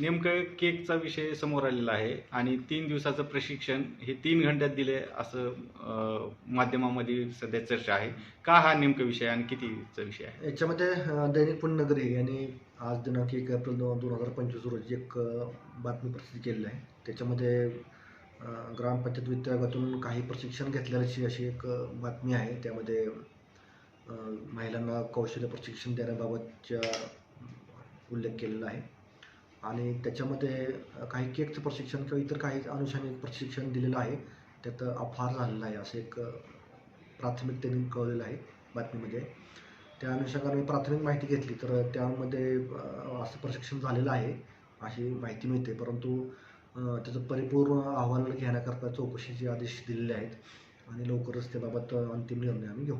नेमकं केकचा विषय समोर आलेला आहे आणि तीन दिवसाचं प्रशिक्षण हे तीन घंट्यात दिले असं माध्यमामध्ये सध्या चर्चा आहे. का हा नेमका विषय आणि कितीचा विषय आहे? याच्यामध्ये दैनिक पुण्यनगरी यांनी आज दिनांक एक एप्रिल दोन हजार पंचवीस रोजी एक बातमी प्रसिद्ध केलेली आहे. त्याच्यामध्ये ग्रामपंचायत वित्त काही प्रशिक्षण घेतल्याची अशी एक बातमी आहे. त्यामध्ये महिलांना कौशल्य प्रशिक्षण देण्याबाबतच्या उल्लेख केलेला आहे. आणि त्याच्यामध्ये काही केकचं प्रशिक्षण किंवा इतर काही अनुषंगिक प्रशिक्षण दिलेलं आहे. त्यात अफार झालेलं आहे असं एक प्राथमिक त्यांनी कळलेलं आहे बातमीमध्ये. त्या अनुषंगाने मी प्राथमिक माहिती घेतली तर त्यामध्ये असं प्रशिक्षण झालेलं आहे अशी माहिती मिळते. परंतु त्याचं परिपूर्ण अहवाल घेण्याकरता चौकशीचे आदेश दिलेले आहेत आणि लवकरच त्याबाबत अंतिम निर्णय आम्ही घेऊ.